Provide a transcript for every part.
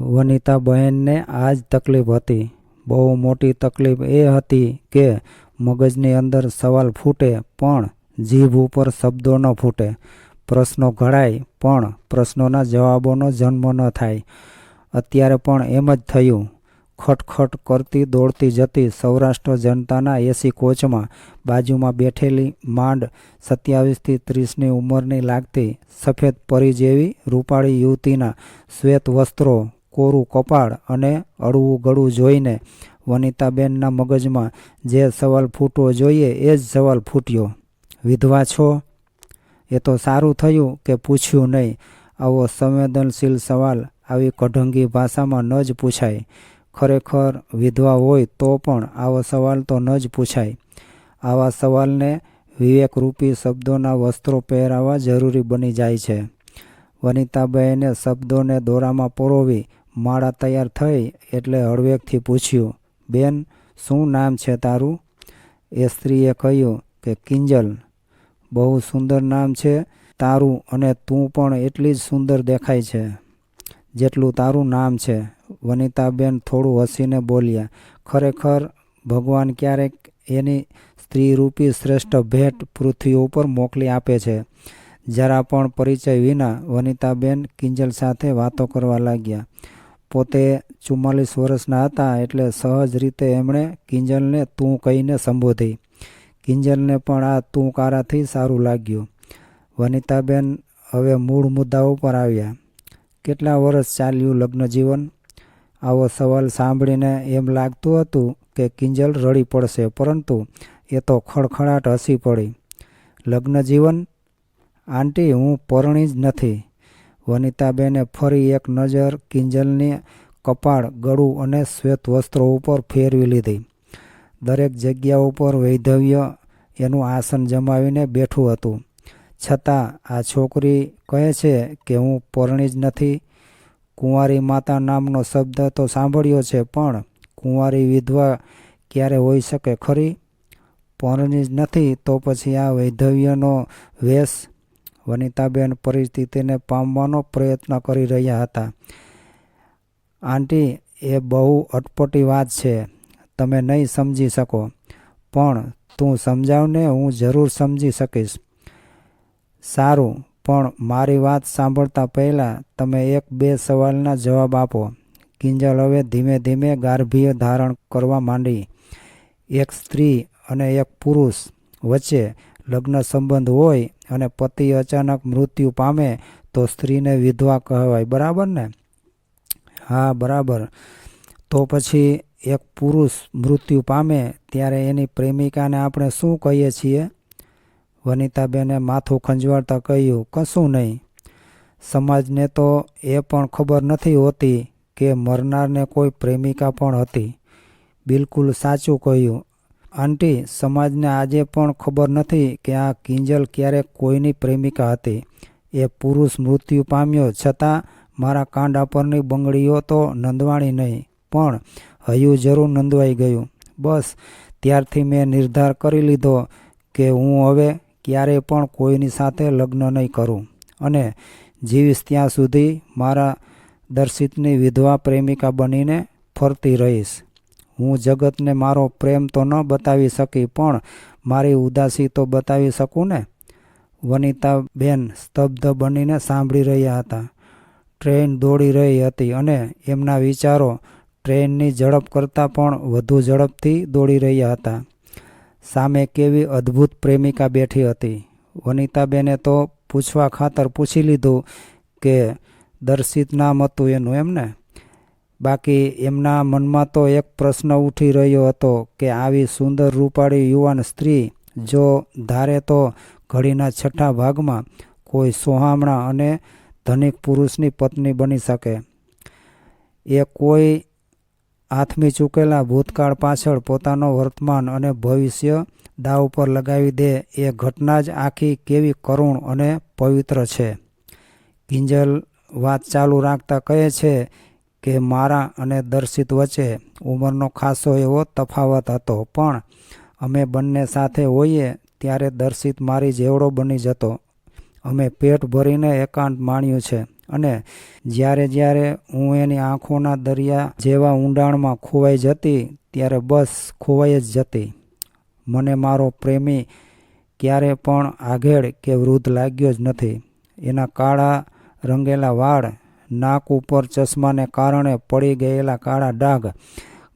વનિતા બહેનને આ જ તકલીફ હતી. બહુ મોટી તકલીફ એ હતી કે મગજની અંદર સવાલ ફૂટે પણ જીભ ઉપર શબ્દો ન ફૂટે. પ્રશ્નો ઘડાય પણ પ્રશ્નોના જવાબોનો જન્મ ન થાય. અત્યારે પણ એમ જ થયું. ખટખટ કરતી દોડતી જતી સૌરાષ્ટ્ર જનતાના એસી કોચમાં બાજુમાં બેઠેલી માંડ સત્યાવીસથી ત્રીસની ઉંમરની લાગતી સફેદ પરી જેવી રૂપાળી યુવતીના શ્વેત વસ્ત્રો કોરું કપાળ અને અળવું ગળું જોઈને વનિતાબેનના મગજમાં જે સવાલ ફૂટવો જોઈએ એ જ સવાલ ફૂટ્યો. વિધવા છો? એ તો સારું થયું કે પૂછ્યું નહીં. આવો સંવેદનશીલ સવાલ આવી કઢંગી ભાષામાં ન જ પૂછાય. ખરેખર વિધવા હોય તો પણ આવો સવાલ તો ન જ પૂછાય. આવા સવાલને વિવેકરૂપી શબ્દોના વસ્ત્રો પહેરાવા જરૂરી બની જાય છે. વનિતાબહેને શબ્દોને દોરામાં પરોવી માળા તૈયાર થઈ એટલે હળવેકથી પૂછ્યું, બેન, શું નામ છે તારું? એ સ્ત્રીએ કહ્યું કે, કિંજલ. બહુ સુંદર નામ છે તારું અને તું પણ એટલી જ સુંદર દેખાય છે. જેટલું તારું નામ છે. વનિતાબેન થોડું હસીને બોલ્યા, ખરેખર ભગવાન ક્યારેક એની સ્ત્રીરૂપી શ્રેષ્ઠ ભેટ પૃથ્વી ઉપર મોકલી આપે છે. જરા પણ પરિચય વિના વનિતાબેન કિંજલ સાથે વાતો કરવા લાગ્યા. પોતે ચુમ્માલીસ વર્ષના હતા એટલે સહજ રીતે એમણે કિંજલને તું કહીને સંબોધી. કિંજલને પણ આ તું કારાથી સારું લાગ્યું. વનિતાબેન હવે મૂળ મુદ્દા ઉપર આવ્યા. કેટલા વર્ષ ચાલ્યું લગ્ન જીવન? આવો સવાલ સાંભળીને એમ લાગતું હતું કે કિંજલ રડી પડશે, પરંતુ એ તો ખડખડાટ હસી પડી. લગ્ન જીવન? આંટી, હું પરણી જ નથી. વનિતાબેને ફરી એક નજર કિંજલની કપાળ, ગળું અને શ્વેત વસ્ત્રો ઉપર ફેરવી લીધી. દરેક જગ્યા ઉપર વૈધવ્ય એનું આસન જમાવીને બેઠું હતું. છતાં આ છોકરી કહે છે કે હું પરણી જ નથી. કુંવારી માતા નામનો શબ્દ તો સાંભળ્યો છે, પણ કુંવારી વિધવા ક્યારે હોઈ શકે ખરી? પરણી જ નથી તો પછી આ વૈધવ્યનો વેશ વનિતાબેન પરિસ્થિતિને પામવાનો પ્રયત્ન કરી રહ્યા હતા. આંટી, એ બહુ અટપટી વાત છે. તમે નહીં સમજી શકો. પણ તું સમજાવને હું જરૂર સમજી શકીશ. સારું, પણ મારી વાત સાંભળતા પહેલાં તમે એક બે સવાલના જવાબ આપો. કિંજલ હવે ધીમે ધીમે ગાર્ભીય ધારણ કરવા માંડી. એક સ્ત્રી અને એક પુરુષ વચ્ચે લગ્ન સંબંધ હોય અને પતિ અચાનક મૃત્યુ પામે તો સ્ત્રીને વિધવા કહેવાય. બરાબર ને? હા, બરાબર. તો પછી એક પુરુષ મૃત્યુ પામે ત્યારે એની પ્રેમિકાને આપણે શું કહીએ છીએ? વનિતાબેને માથું ખંજવાળતા કહ્યું, કશું નહીં. સમાજને તો એ પણ ખબર નથી હોતી કે મરનારને કોઈ પ્રેમિકા પણ હતી. બિલકુલ સાચું કહ્યું. આંટી, સમાજને આજે પણ ખબર નથી કે આ કિંજલ ક્યારેક કોઈની પ્રેમિકા હતી. એ પુરુષ મૃત્યુ પામ્યો, છતાં મારા કાંડા પરની બંગડીઓ તો નંદવાણી નહીં, પણ હયું જરૂર નંદવાઈ ગયું. બસ, ત્યારથી મેં નિર્ધાર કરી લીધો કે હું હવે ક્યારેય પણ કોઈની સાથે લગ્ન નહીં કરું. અને જીવીશ ત્યાં સુધી મારા દર્શિતની વિધવા પ્રેમિકા બનીને ફરતી રહીશ. હું જગતને મારો પ્રેમ તો ન બતાવી શકી, પણ મારી ઉદાસી તો બતાવી શકું ને? વનિતાબેન સ્તબ્ધ બનીને સાંભળી રહ્યા હતા. ટ્રેન દોડી રહી હતી અને એમના વિચારો ટ્રેનની ઝડપ કરતાં પણ વધુ ઝડપથી દોડી રહ્યા હતા. સામે કેવી અદ્ભુત પ્રેમિકા બેઠી હતી. વનિતાબેને તો પૂછવા ખાતર પૂછી લીધું કે દર્શિત નામ હતું એનું એમને બાકી એમના મનમાં તો એક પ્રશ્ન ઉઠી રહ્યો હતો કે આવી સુંદર રૂપાળી યુવાન સ્ત્રી જો ધારે તો ઘડીના છઠ્ઠા ભાગમાં કોઈ સોહામણા અને ધનિક પુરુષની પત્ની બની શકે. એ કોઈ આથમી ચૂકેલા ભૂતકાળ પાછળ પોતાનો વર્તમાન અને ભવિષ્ય દાવ પર લગાવી દે એ ઘટના જ આખી કેવી કરુણ અને પવિત્ર છે. કિંજલ વાત ચાલુ રાખતા કહે છે કે મારા અને દર્શિત વચ્ચે ઉંમરનો ખાસો એવો તફાવત હતો. પણ અમે બંને સાથે હોઈએ ત્યારે દર્શિત મારી જેવડો બની જતો. અમે પેટ ભરીને એકાંત માણ્યું છે અને જ્યારે જ્યારે હું એની આંખોના દરિયા જેવા ઊંડાણમાં ખોવાઈ જતી ત્યારે બસ ખોવાઈ જ જતી. મને મારો પ્રેમી ક્યારે પણ આઘેડ કે વૃદ્ધ લાગ્યો જ નથી. એના કાળા રંગેલા વાળ નાક ઉપર ચશ્માને કારણે પડી ગયેલા કાળા ડાઘ,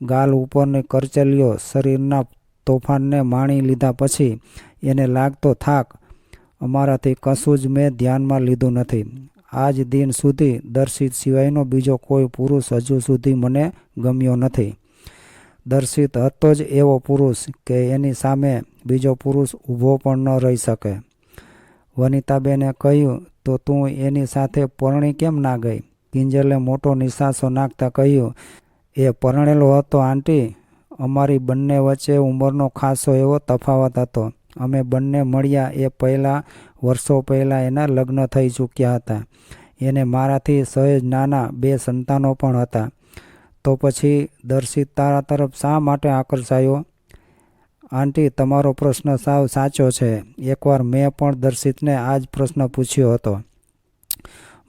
ગાલ ઉપરની કરચલીઓ શરીરના તોફાનને માણી લીધા પછી એને લાગતો થાક, અમારાથી કશું જ મેં ધ્યાનમાં લીધું નથી. આજ દિન સુધી દર્શિત સિવાયનો બીજો કોઈ પુરુષ હજુ સુધી મને ગમ્યો નથી. દર્શિત હતો જ એવો પુરુષ કે એની સામે બીજો પુરુષ ઊભો પણ ન રહી શકે. વનિતાબેને કહ્યું, તો તું એની સાથે પરણી કેમ ના ગઈ? કિંજલે મોટો નિશાસો નાખતા કહ્યું, એ પરણેલો હતો, આંટી. અમારી બંને વચ્ચે ઉંમરનો ખાસો એવો તફાવત હતો. અમે બંને મળ્યા એ પહેલાં, વર્ષો પહેલાં એના લગ્ન થઈ ચૂક્યા હતા. એને મારાથી સહેજ નાના બે સંતાનો પણ હતા. તો પછી દર્શિત તારા તરફ શા માટે આકર્ષાયો? આંટી, તમારો પ્રશ્ન સાવ સાચો છે. એકવાર મેં પણ દર્શિતને આ જ પ્રશ્ન પૂછ્યો હતો.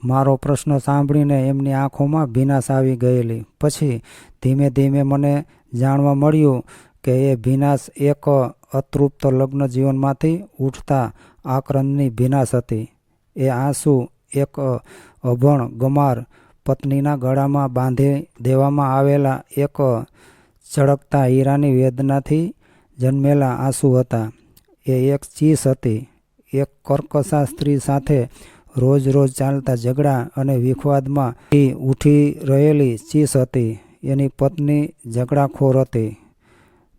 મારો પ્રશ્ન સાંભળીને એમની આંખોમાં ભીનાશ આવી ગયેલી. પછી ધીમે ધીમે મને જાણવા મળ્યું કે એ ભીનાશ એક અતૃપ્ત લગ્ન જીવનમાંથી ઉઠતા આક્રંદની ભીનાશ હતી. એ આંસુ એક અભણ ગમાર પત્નીના ગળામાં બાંધી દેવામાં આવેલા એક ચળકતા હીરાની વેદનાથી જન્મેલા આંસુ હતા. એ એક ચીસ હતી. એક કર્કશા સ્ત્રી સાથે રોજ રોજ ચાલતા ઝઘડા અને વિખવાદમાં ઉઠી રહેલી ચીસ હતી. એની પત્ની ઝઘડાખોર હતી.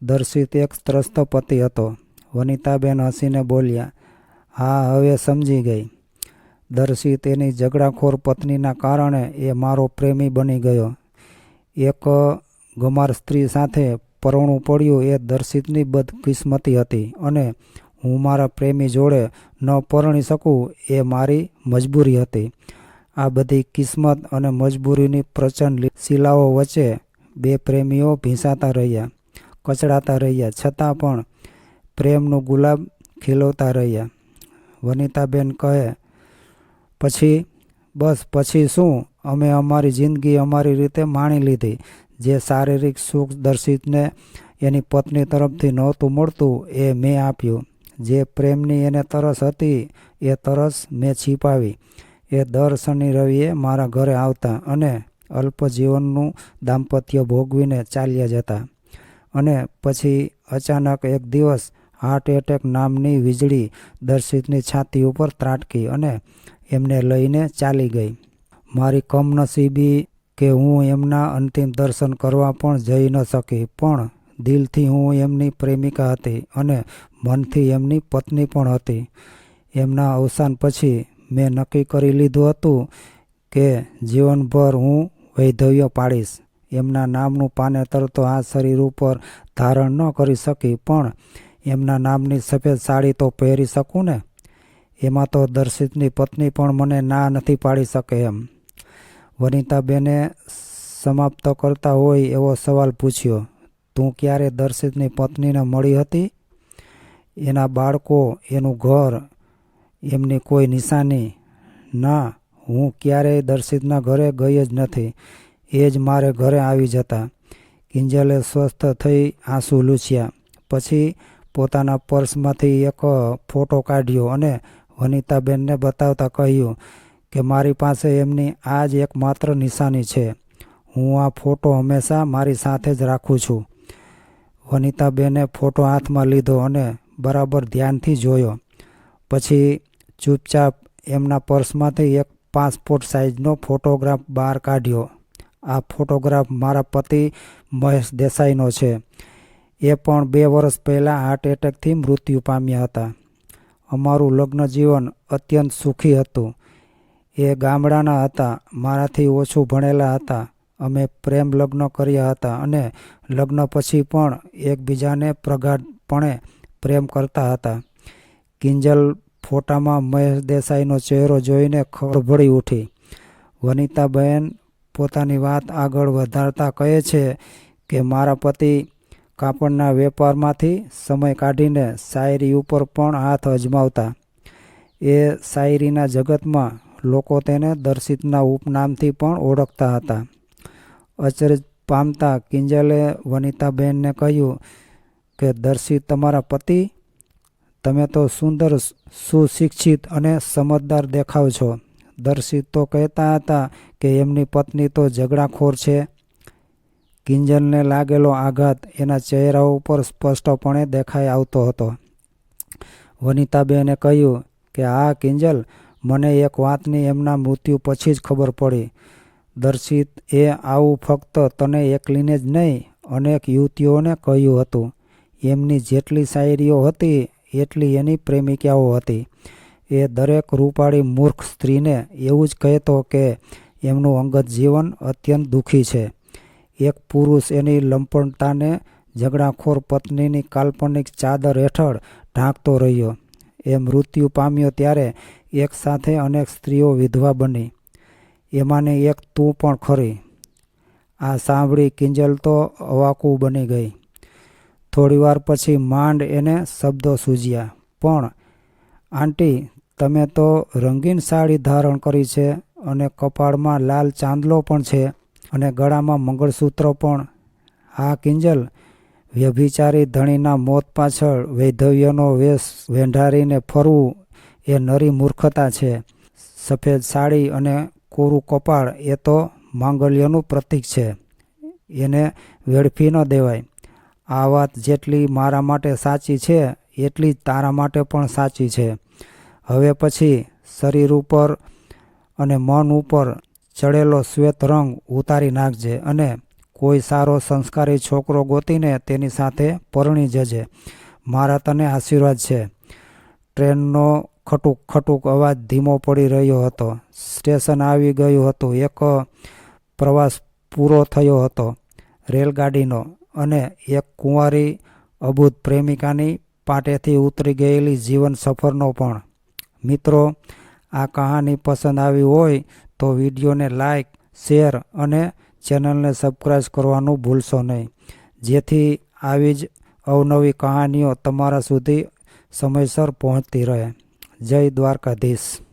દર્શિત એક ત્રસ્ત પતિ હતો. વનિતાબેન હસીને બોલ્યા, હા, હવે સમજી ગઈ. દર્શિત એની ઝઘડાખોર પત્નીના કારણે એ મારો પ્રેમી બની ગયો. એક ગમાર સ્ત્રી સાથે પરણું પડ્યું એ દર્શિતની બદકિસ્મતી હતી અને હું મારા પ્રેમી જોડે ન પરણી શકું એ મારી મજબૂરી હતી. આ બધી કિસ્મત અને મજબૂરીની પ્રચંડ શિલાઓ વચ્ચે બે પ્રેમીઓ ભીંસાતા રહ્યા, કચડાતા રહ્યા, છતાં પણ પ્રેમનું ગુલાબ ખીલવતા રહ્યા. વનિતાબેન કહે, પછી, બસ, પછી શું? અમે અમારી જિંદગી અમારી રીતે માણી લીધી. જે શારીરિક સુખ દર્શિતને એની પત્ની તરફથી નહોતું મળતું, એ મેં આપ્યું. જે પ્રેમની એને તરસ હતી, એ તરસ મેં છીપાવી. એ દર શનિ રવિએ મારા ઘરે આવતા અને અલ્પ જીવનનું દાંપત્ય ભોગવીને ચાલ્યા જતા. અને પછી અચાનક એક દિવસ હાર્ટ એટેક નામની વીજળી દર્શિતની છાતી ઉપર ત્રાટકી અને એમને લઈને ચાલી ગઈ. મારી કમનસીબી કે હું એમના અંતિમ દર્શન કરવા પણ જઈ ન શકી, પણ દિલથી હું એમની પ્રેમિકા હતી અને મનથી એમની પત્ની પણ હતી. એમના અવસાન પછી મેં નક્કી કરી લીધું હતું કે જીવનભર હું વૈધવ્ય પાડીશ. એમના નામનું પાનેતર તો આ શરીર ઉપર ધારણ ન કરી શકી, પણ એમના નામની સફેદ સાડી તો પહેરી શકું ને? એમાં તો દર્શિતની પત્ની પણ મને ના નથી પાડી શકે એમ. વનિતાબેને સમાપ્ત કરતા હોય એવો સવાલ પૂછ્યો, તું ક્યારે દર્શિતની પત્નીને મળી હતી? એના બાળકો, એનું ઘર, એમની કોઈ નિશાની? ના, હું ક્યારેય દર્શિતના ઘરે ગઈ જ નથી. એ જ મારે ઘરે આવી જતા. કિંજલે સ્વસ્થ થઈ આંસુ લૂછ્યા. પછી પોતાના પર્સમાંથી એક ફોટો કાઢ્યો અને વનિતાબેનને બતાવતા કહ્યું કે મારી પાસે એમની આ જ એકમાત્ર નિશાની છે. હું આ ફોટો હંમેશા મારી સાથે જ રાખું છું. વનિતાબેને ફોટો હાથમાં લીધો અને બરાબર ધ્યાનથી જોયો. પછી ચૂપચાપ એમના પર્સમાંથી એક પાસપોર્ટ સાઇઝનો ફોટોગ્રાફ બહાર કાઢ્યો. આ ફોટોગ્રાફ મારા પતિ મહેશ દેસાઈનો છે. એ પણ બે વર્ષ પહેલાં હાર્ટ એટેકથી મૃત્યુ પામ્યા હતા. અમારું લગ્ન જીવન અત્યંત સુખી હતું. એ ગામડાના હતા, મારાથી ઓછું ભણેલા હતા. અમે પ્રેમ લગ્ન કર્યા હતા અને લગ્ન પછી પણ એકબીજાને પ્રગાઢપણે પ્રેમ કરતા હતા. કિંજલ ફોટામાં મહેશ દેસાઈનો ચહેરો જોઈને ખળભળી ઉઠી. વનિતાબહેન પોતાની વાત આગળ વધારતા કહે છે કે, મારા પતિ કાપડના વેપારમાંથી સમય કાઢીને શાયરી ઉપર પણ હાથ અજમાવતા. એ શાયરીના જગતમાં લોકો તેને દર્શિતના ઉપનામથી પણ ઓળખતા હતા. અચરજ પામતા કિંજલે વનિતાબેનને કહ્યું કે, દર્શિત તમારા પતિ, તમે તો સુંદર, સુશિક્ષિત અને સમજદાર દેખાવ છો. દર્શિત તો કહેતા હતા કે, એમની પત્ની તો ઝઘડાખોર છે. કિંજલને લાગેલો આઘાત એના ચહેરા ઉપર સ્પષ્ટપણે દેખાઈ આવતો હતો. વનિતાબેને કહ્યું કે આ કિંજલ મને એક વાતની એમના મૃત્યુ પછી જ ખબર પડી. દર્શિત, એ આવું ફક્ત તને એકલીને જ નહીં, અનેક યુવતીઓને કહ્યું હતું. એમની જેટલી શાયરીઓ હતી, એટલી એની પ્રેમિકાઓ હતી. એ દરેક રૂપાળી મૂર્ખ સ્ત્રીને એવું જ કહેતો કે એમનું અંગત જીવન અત્યંત દુઃખી છે. એક પુરુષ એની લંપણતાને ઝઘડાખોર પત્નીની કાલ્પનિક ચાદર હેઠળ ઢાંકતો રહ્યો. એ મૃત્યુ પામ્યો ત્યારે એક સાથે અનેક સ્ત્રીઓ વિધવા બની. એમાંની એક તું પણ ખરી. આ સાંભળી કિંજલ તો અવાકું બની ગઈ. થોડીવાર પછી માંડ એને શબ્દો સૂજ્યા, પણ, આંટી, તમે તો રંગીન સાડી ધારણ કરી છે અને કપાળમાં લાલ ચાંદલો પણ છે અને ગળામાં મંગળસૂત્ર પણ. આ કિંજલ. વ્યભિચારી ધણીના મોત પાછળ વૈધવ્યનો વેશ વેંઢારીને ફરવું એ નરી મૂર્ખતા છે. સફેદ સાડી અને કોરું કપાળ એ તો માંગલ્યનું પ્રતીક છે. એને વેડફી ન દેવાય. આ વાત જેટલી મારા માટે સાચી છે, એટલી જ તારા માટે પણ સાચી છે. હવે પછી શરીર ઉપર અને મન ઉપર ચડેલો શ્વેત રંગ ઉતારી નાખજે અને કોઈ સારો સંસ્કારી છોકરો ગોતીને તેની સાથે પરણી જજે. મારા તને આશીર્વાદ છે. ટ્રેનનો ખટુક ખટુક અવાજ ધીમો પડી રહ્યો હતો. સ્ટેશન આવી ગયું હતું. એક પ્રવાસ પૂરો થયો હતો રેલગાડીનો અને એક કુંવારી અબૂત પ્રેમિકાની પાટેથી ઉતરી ગયેલી જીવન સફરનો પણ. મિત્રો, આ કહાની પસંદ આવી હોય તો વિડીયોને લાઈક, શેર અને ચેનલને સબસ્ક્રાઈબ કરવાનું ભૂલશો નહીં. જેથી આવી જ અવનવી કહાનીઓ તમારા સુધી સમયસર પહોંચતી રહે. જય દ્વારકાધીશ